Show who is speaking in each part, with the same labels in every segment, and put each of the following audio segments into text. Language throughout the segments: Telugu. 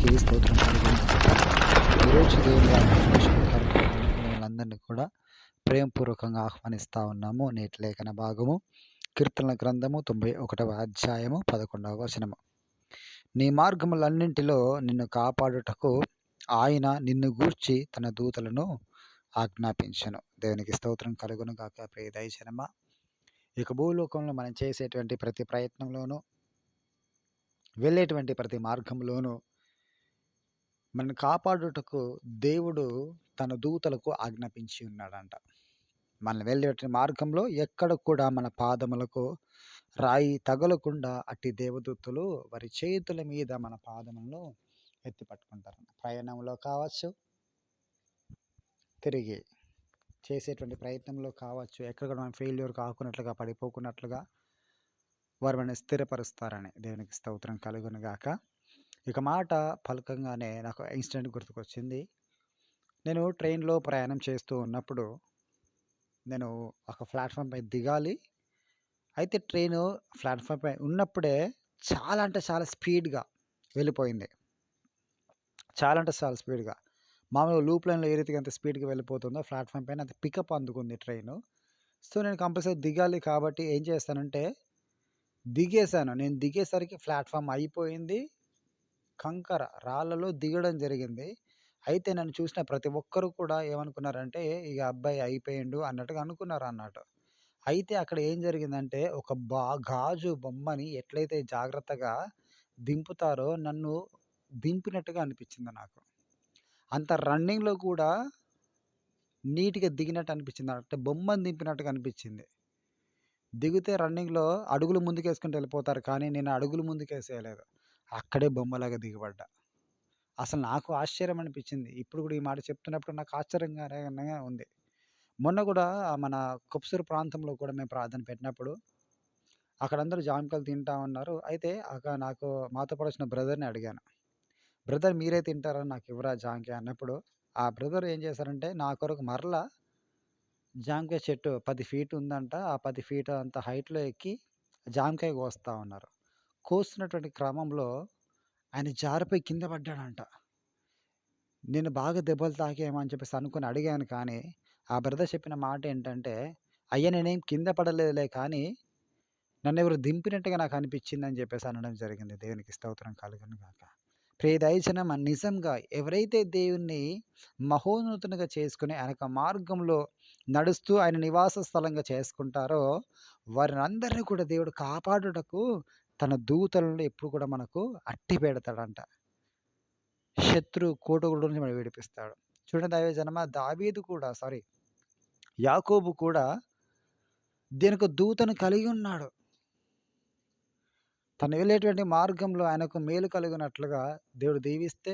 Speaker 1: దేవునికి స్తోత్రం ఈరోజు దేవుని కూడా ప్రేమపూర్వకంగా ఆహ్వానిస్తూ ఉన్నాము. నేటి లేఖన భాగము కీర్తనల గ్రంథము తొంభై ఒకటవ అధ్యాయము పదకొండవ వచనము. నీ మార్గములన్నింటిలో నిన్ను కాపాడుటకు ఆయన నిన్ను గూర్చి తన దూతలను ఆజ్ఞాపించను. దేవునికి స్తోత్రం కలుగును గాక ప్రియ దయచనమ ఇక భూలోకంలో మనం చేసేటువంటి ప్రతి ప్రయత్నంలోనూ వెళ్ళేటువంటి ప్రతి మార్గంలోనూ మనల్ని కాపాడుటకు దేవుడు తన దూతలకు ఆజ్ఞాపించి ఉన్నాడంట. మనం వెళ్ళేటి మార్గంలో ఎక్కడ కూడా మన పాదములకు రాయి తగలకుండా అట్టి దేవదూతలు వారి చేతుల మీద మన పాదములను ఎత్తి పట్టుకుంటారు ప్రయాణంలో కావచ్చు తిరిగి చేసేటువంటి ప్రయత్నంలో కావచ్చు ఎక్కడ కూడా మనం ఫెయిల్యూర్ కాకున్నట్లుగా పడిపోకున్నట్లుగా వారు మనం స్థిరపరుస్తారని దేవునికి స్తోత్రం కలుగునుగాక ఇక మాట ఫలకంగానే నాకు ఇన్సిడెంట్ గుర్తుకొచ్చింది. నేను ట్రైన్లో ప్రయాణం చేస్తూ ఉన్నప్పుడు నేను ఒక ప్లాట్ఫామ్ పై దిగాలి. అయితే ట్రైన్ ప్లాట్ఫామ్ పై ఉన్నప్పుడే చాలా అంటే చాలా స్పీడ్గా వెళ్ళిపోయింది. చాలా అంటే చాలా స్పీడ్గా. మామూలుగా లూప్ లైన్లో ఏ రీతిగా అంత స్పీడ్గా వెళ్ళిపోతుందో ప్లాట్ఫామ్ పైన అంత పికప్ అందుకుంది ట్రైన్. సో నేను కంపల్సరీ దిగాలి కాబట్టి ఏం చేస్తానంటే దిగేశాను. నేను దిగేసరికి ప్లాట్ఫామ్ అయిపోయింది. కంకర రాళ్ళలో దిగడం జరిగింది. అయితే నన్ను చూసిన ప్రతి ఒక్కరు కూడా ఏమనుకున్నారంటే ఇక అబ్బాయి అయిపోయిండు అన్నట్టుగా అనుకున్నారు అన్నట్టు అయితే అక్కడ ఏం జరిగిందంటే ఒక బా గాజు బొమ్మని ఎట్లయితే జాగ్రత్తగా దింపుతారో నన్ను దింపినట్టుగా అనిపించింది నాకు. అంత రన్నింగ్లో కూడా నీట్గా దిగినట్టు అనిపించింది. అంటే బొమ్మను దింపినట్టుగా అనిపించింది. దిగితే రన్నింగ్లో అడుగులు ముందుకేసుకుంటూ వెళ్ళిపోతారు కానీ నేను అడుగులు ముందుకేసేయలేదు. అక్కడే బొమ్మలాగా దిగబడ్డా. అసలు నాకు ఆశ్చర్యం అనిపించింది. ఇప్పుడు కూడా ఈ మాట చెప్తున్నప్పుడు నాకు ఆశ్చర్యంగా ఉంది. మొన్న కూడా మన కుప్సూరు ప్రాంతంలో కూడా మేము ప్రార్థన పెట్టినప్పుడు అక్కడ అందరూ జామకాయలు తింటా ఉన్నారు. అయితే అక్కడ నాకు మాతో పాటు వచ్చిన బ్రదర్ని అడిగాను. బ్రదర్ మీరే తింటారని నాకు ఇవ్వరా జాంకాయ అన్నప్పుడు ఆ బ్రదర్ ఏం చేశారంటే నా కొరకు మరలా జామకాయ చెట్టు పది ఫీట్ ఉందంట. ఆ పది ఫీట్ అంత హైట్లో ఎక్కి జామకాయ కోస్తా ఉన్నారు కోస్తున్నటువంటి క్రమంలో ఆయన జారిపోయి కింద పడ్డాడంట. నేను బాగా దెబ్బలు తాకేమని చెప్పేసి అనుకుని అడిగాను కానీ ఆ బ్రదర్ చెప్పిన మాట ఏంటంటే అయ్యా నేనేం కింద పడలేదులే కానీ నన్ను ఎవరు దింపినట్టుగా నాకు అనిపించింది అని చెప్పేసి అనడం జరిగింది. దేవునికి స్తోత్రం కలుగును కాక ప్రియదయచనమ నిజంగా ఎవరైతే దేవుణ్ణి మహోన్నతునిగా చేసుకుని ఆయన మార్గంలో నడుస్తూ ఆయన నివాస స్థలంగా చేసుకుంటారో వారిని అందరినీ కూడా దేవుడు కాపాడుటకు తన దూతలను ఎప్పుడు కూడా మనకు అట్టి పెడతాడంట. శత్రు కోటగుడు నుంచి మనం విడిపిస్తాడు. చూడండి దైవ జనమ దావీదు కూడా సారీ యాకోబు కూడా దీనికి దూతను కలిగి ఉన్నాడు. తను వెళ్ళేటువంటి మార్గంలో ఆయనకు మేలు కలిగినట్లుగా దేవుడు దీవిస్తే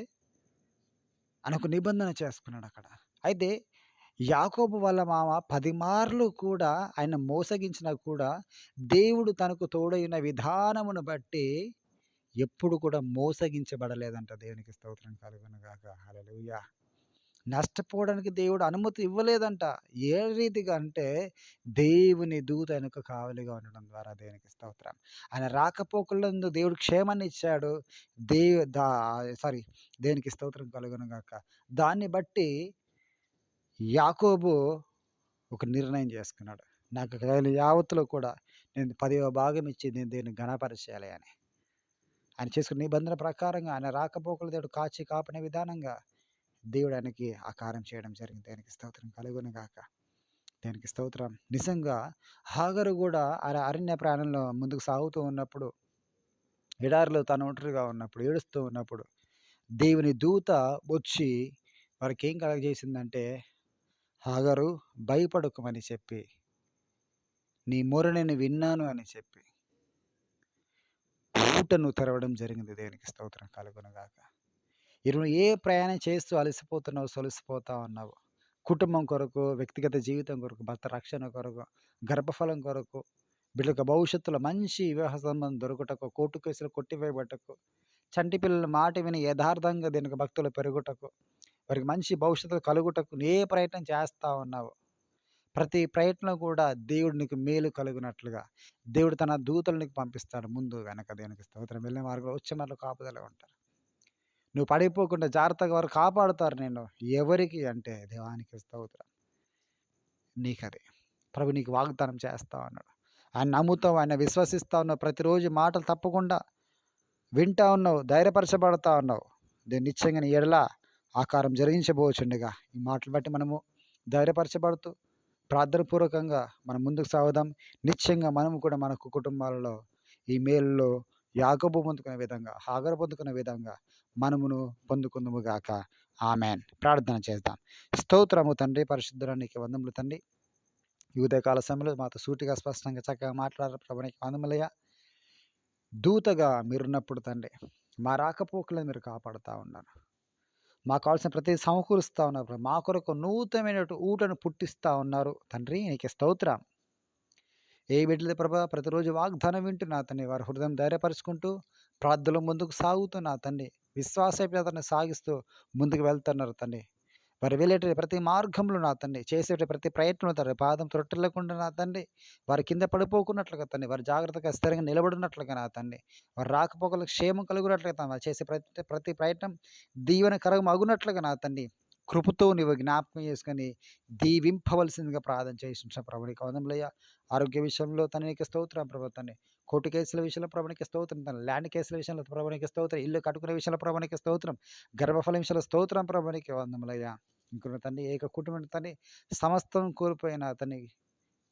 Speaker 1: ఆయనకు నిబంధన చేసుకున్నాడు అక్కడ. అయితే యాకోబు వాళ్ళ మామ పదిమార్లు కూడా ఆయన మోసగించినా కూడా దేవుడు తనకు తోడైన విధానమును బట్టి ఎప్పుడు కూడా మోసగించబడలేదంట దేవునికి స్తోత్రం కలుగునుగాక. హలలుయా నష్టపోవడానికి దేవుడు అనుమతి ఇవ్వలేదంట. ఏ రీతిగా అంటే దేవుని దూత వెనుక కావలిగా ఉండడం ద్వారా దేవునికి స్తోత్రం. ఆయన రాకపోకలందు దేవుడు క్షేమాన్ని ఇచ్చాడు. దేవు దా సారీ దేవునికి స్తోత్రం కలుగునుగాక. దాన్ని బట్టి యాకోబు ఒక నిర్ణయం చేసుకున్నాడు. నాకు కలిగిన యావత్తులో కూడా నేను పదివ భాగం ఇచ్చి నేను దీన్ని గణపరచాలి అని. ఆయన చేసుకున్న నిబంధన ప్రకారంగా ఆయన రాకపోకలు దేవుడు కాచి కాపనే విధానంగా దేవుడు ఆయనకి ఆ కార్యం చేయడం జరిగింది. దానికి స్తోత్రం కలుగును గాక. దానికి స్తోత్రం. నిజంగా హాగరు కూడా ఆయన అరణ్య ప్రాణంలో ముందుకు సాగుతూ ఉన్నప్పుడు ఎడారిలో తను ఒంటరిగా ఉన్నప్పుడు ఏడుస్తూ ఉన్నప్పుడు దేవుని దూత వచ్చి వారికి ఏం కలగజేసిందంటే హాగరు భయపడకమని చెప్పి నీ మొర నేను విన్నాను అని చెప్పి ఊటను తెరవడం జరిగింది దేవునికి స్తోత్రం కలుగునగాక. ఇరువు ఏ ప్రయాణం చేస్తూ అలసిపోతున్నావు సొలిసిపోతా ఉన్నావు కుటుంబం కొరకు వ్యక్తిగత జీవితం కొరకు భర్త రక్షణ కొరకు గర్భఫలం కొరకు బిడ్డకు భవిష్యత్తులో మంచి వివాహ సంబంధం దొరుకుటకు కోర్టు కేసులు కొట్టివేయబట్టకు చంటి పిల్లల మాట విని యథార్థంగా దీనికి భక్తులు పెరుగుటకు వారికి మంచి భవిష్యత్తు కలుగుటకు ఏ ప్రయత్నం చేస్తూ ఉన్నావు. ప్రతి ప్రయత్నం కూడా దేవుడు నీకు మేలు కలుగునట్లుగా దేవుడు తన దూతలు నీకు పంపిస్తాడు ముందు వెనక దేనికి స్తోత్రం. వెళ్ళిన వారు వచ్చే మరలు కాపుదల ఉంటారు. నువ్వు పడిపోకుండా జాగ్రత్తగా వారు కాపాడుతారు నేను ఎవరికి? అంటే దేవానికి స్తోత్రం. నీకది. ప్రభు నీకు వాగ్దానం చేస్తా ఉన్నాడు. ఆయన నమ్ముతావు ఆయన విశ్వసిస్తా ఉన్నావు. ప్రతిరోజు మాటలు తప్పకుండా వింటా ఉన్నావు ధైర్యపరచబడతా ఉన్నావు. దీన్ని నిశ్చయంగా ఎడలా ఎడల ఆకారం జరిగించబోచుండగా. ఈ మాటలు బట్టి మనము ధైర్యపరచబడుతూ ప్రార్థనపూర్వకంగా మనం ముందుకు సాగుదాం. నిశ్చయంగా మనము కూడా మన కుటుంబాలలో ఈ మేలులో యాగబు పొందుకునే విధంగా హాగరు పొందుకునే విధంగా మనమును పొందుకుందుము గాక. ఆమెన్. ప్రార్థన చేద్దాం. స్తోత్రము తండ్రి పరిశుద్ధరానికి వందములు తండ్రి. యువత ఉదయకాల సమయంలో మాతో సూటిగా స్పష్టంగా చక్కగా మాట్లాడారు. ప్రభునికి వందములయ్య. దూతగా మీరున్నప్పుడు తండ్రి మా రాకపోకలను మీరు కాపాడుతూ ఉన్నారు. మాకు కావాల్సిన ప్రతి సమకూరుస్తూ ఉన్నారు. మా కొరకు నూతనమైన ఊటను పుట్టిస్తూ ఉన్నారు. తండ్రి నీకు స్తోత్రం. ఏ బిడ్డల ప్రభా ప్రతిరోజు వాగ్దానం వింటున్నా తండ్రి వారి హృదయం ధైర్యపరుచుకుంటూ ప్రార్థనలో ముందుకు సాగుతున్నా తండ్రి. విశ్వాస సాగిస్తూ ముందుకు వెళ్తున్నారు తండ్రి. వారు వెళ్ళేట ప్రతి మార్గంలో నా తండ్రి చేసే ప్రతి ప్రయత్నంలో తండ్రి. పాదం త్రొట్టలేకుండా నా తండ్రి. వారి కింద పడిపోకున్నట్లుగా తండ్రి. వారు జాగ్రత్తగా స్థిరంగా నిలబడినట్లుగా నా తండ్రి. వారు రాకపోకలకు క్షేమం కలుగునట్లుగా తండ్రి. వారు చేసే ప్రతి ప్రతి ప్రయత్నం దీవెనకరం అగునట్లుగా నా తండ్రి. కృపతో నీవు జ్ఞాపకం చేసుకొని దీవింపవలసిందిగా ప్రార్థన చేసిన ప్రభునికి వందములయ్య ఆరోగ్య విషయంలో తన యొక్క స్తోత్రం ప్రభుత్వాన్ని కోర్టు కేసుల విషయంలో ప్రభునికి స్తోత్రం తన ల్యాండ్ కేసుల విషయంలో ప్రభునికి స్తోత్రం ఇల్లు కట్టుకునే విషయంలో ప్రభునికి స్తోత్రం గర్భఫలం విషయంలో స్తోత్రం ప్రభునికి వందములయ్యా. ఇంకొన్న తండ్రి ఏక కుటుంబం తండ్రి సమస్తం కోల్పోయిన అతని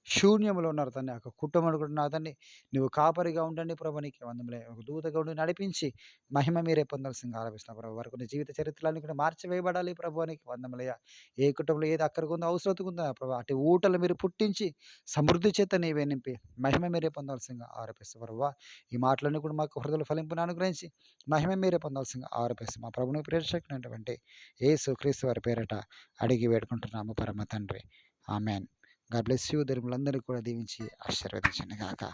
Speaker 1: శూన్యంలో ఉన్నారు తండ్రి ఆ కుటుంబం కూడా తండ్రి నువ్వు కాపరిగా ఉండండి ప్రభు నీకు వందములే. ఒక దూతగా ఉండి నడిపించి మహిమ మీరే పొందాల్సింది ఆలోచిస్తున్నా ప్రభు. వారికి ఉన్న జీవిత చరిత్రలన్నీ కూడా మార్చివేయబడాలి ప్రభు నీకు వందమలయ ఏ కుటుంబంలో ఏది అక్కడికి ఉందో అవసరం ఉందో ప్రభు అటు ఊటలు మీరు పుట్టించి సమృద్ధి చేత నీవే నింపి మహిమ మీరే పొందాల్సిందిగా ఆరోపిస్తూ ప్రభు. ఈ మాటలన్నీ కూడా మాకు హృదయ ఫలింపును అనుగ్రహించి మహిమ మీరే పొందాల్సిందిగా ఆరోపిస్తా మా ప్రభుని ప్రేక్షకునటువంటి ఏ సుక్రీస్తు వారి పేరట అడిగి వేడుకుంటున్నాము పరమ తండ్రి. ఆమెన్. గాడ్ బ్లెస్ యూ ధర్ములందరూ కూడా దీవించి ఆశీర్వదించండి కాక